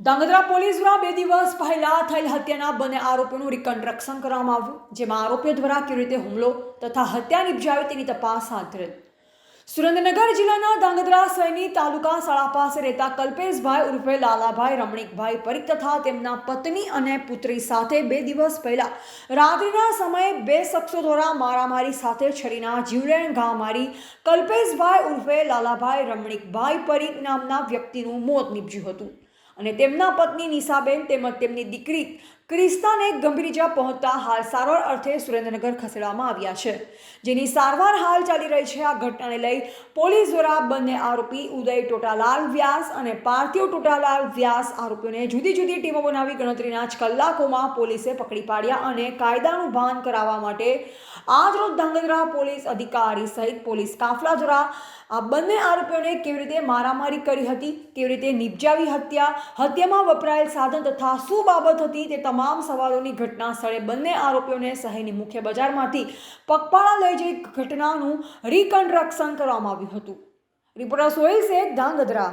Dhrangadhra police દ્વારા બે દિવસ પહેલા થયેલ હત્યાના બંને આરોપીઓનું રિકન્સ્ટ્રક્શન કરવામાં આવ્યું, જેમાં આરોપીઓ દ્વારા કેવી રીતે હુમલો તથા હત્યા નિપજાવી તેની તપાસ હાથ ધરેલ સુરેન્દ્રનગર જિલ્લાના ધાંગધ્રા સૈની તાલુકા શાળા પાસે રહેતા કલ્પેશભાઈ ઉર્ફે લાલાભાઈ રમણીકભાઈ પરીખ તથા તેમના પત્ની અને પુત્રી સાથે બે દિવસ પહેલા રાત્રિના સમયે બે શખ્સો દ્વારા મારામારી સાથે છરીના જીવલેણ ઘા મારી કલ્પેશભાઈ ઉર્ફે લાલાભાઈ રમણીકભાઈ પરીખ નામના વ્યક્તિનું મોત નીપજ્યું હતું. અને તેમના પત્ની નિશાબેન તેમજ તેમની દીકરી ક્રિસ્તાને ગંભીર ઇજા પહોંચતા હાલ સારવાર અર્થે સુરેન્દ્રનગર ખસેડવામાં આવ્યા છે. જેની સારવાર હાલ ચાલી રહી છે. આ ઘટનાને લઈ પોલીસ દ્વારા બંને આરોપી ઉદય ટોટાલાલ વ્યાસ અને પાર્થિવ ટોટાલાલ વ્યાસ આરોપીઓને જુદી જુદી ટીમો બનાવી ગણતરીના જ કલાકોમાં પોલીસે પકડી પાડ્યા અને કાયદાનું ભાન કરાવવા માટે આજરોજ ધાંગધ્રા પોલીસ અધિકારી સહિત પોલીસ કાફલા દ્વારા આ બંને આરોપીઓને કેવી રીતે મારામારી કરી હતી, કેવી રીતે નિપજાવી હત્યા, હત્યામાં વપરાયેલ સાધન તથા શું બાબત હતી તે તમામ સવાલોની ઘટના સ્થળે બંને આરોપીઓને શહેરની મુખ્ય બજારમાંથી પગપાળા લઈ જઈ ઘટનાનું રિકન્સ્ટ્રક્શન કરવામાં આવ્યું હતું. રિપોર્ટર સોહેલ શેખ, ધાંગધ્રા.